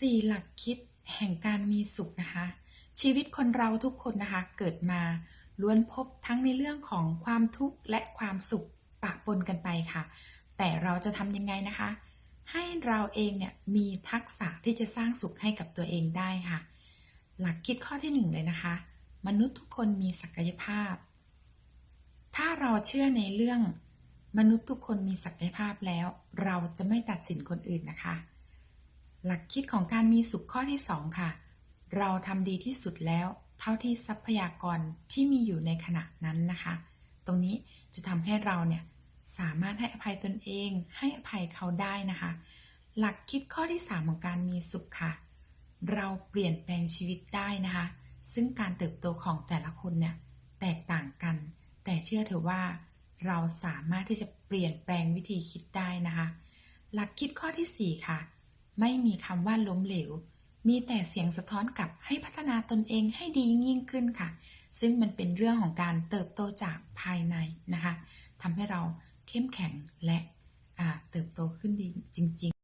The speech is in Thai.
สี่หลักคิดแห่งการมีสุขนะคะ ชีวิตคนเราทุกคนนะคะเกิดมาล้วนพบทั้งในเรื่องของความทุกข์และความสุขปะปนกันไปค่ะ แต่เราจะทำยังไงนะคะ ให้เราเองเนี่ยมีทักษะที่จะสร้างสุขให้กับตัวเองได้ค่ะ หลักคิดข้อที่หนึ่งเลยนะคะ มนุษย์ทุกคนมีศักยภาพ ถ้าเราเชื่อในเรื่องมนุษย์ทุกคนมีศักยภาพแล้ว เราจะไม่ตัดสินคนอื่นนะคะ หลักคิดของการมีสุขข้อที่สองค่ะ เราทำดีที่สุดแล้ว เท่าที่ทรัพยากรที่มีอยู่ในขณะนั้นนะคะ ตรงนี้จะทำให้เราเนี่ยสามารถให้อภัยตนเอง ให้อภัยเขาได้นะคะ หลักคิดข้อที่สามของการมีสุขค่ะ เราเปลี่ยนแปลงชีวิตได้นะคะ ซึ่งการเติบโตของแต่ละคนเนี่ยแตกต่างกัน แต่เชื่อเถอะว่าเราสามารถที่จะเปลี่ยนแปลงวิธีคิดได้นะคะ หลักคิดข้อที่สี่ค่ะ ไม่มีคำว่าล้มเหลว มีแต่เสียงสะท้อนกลับให้พัฒนาตนเองให้ดียิ่งขึ้นค่ะ ซึ่งมันเป็นเรื่องของการเติบโตจากภายในนะคะทำให้เราเข้มแข็งและเติบโตขึ้นดีจริง ๆ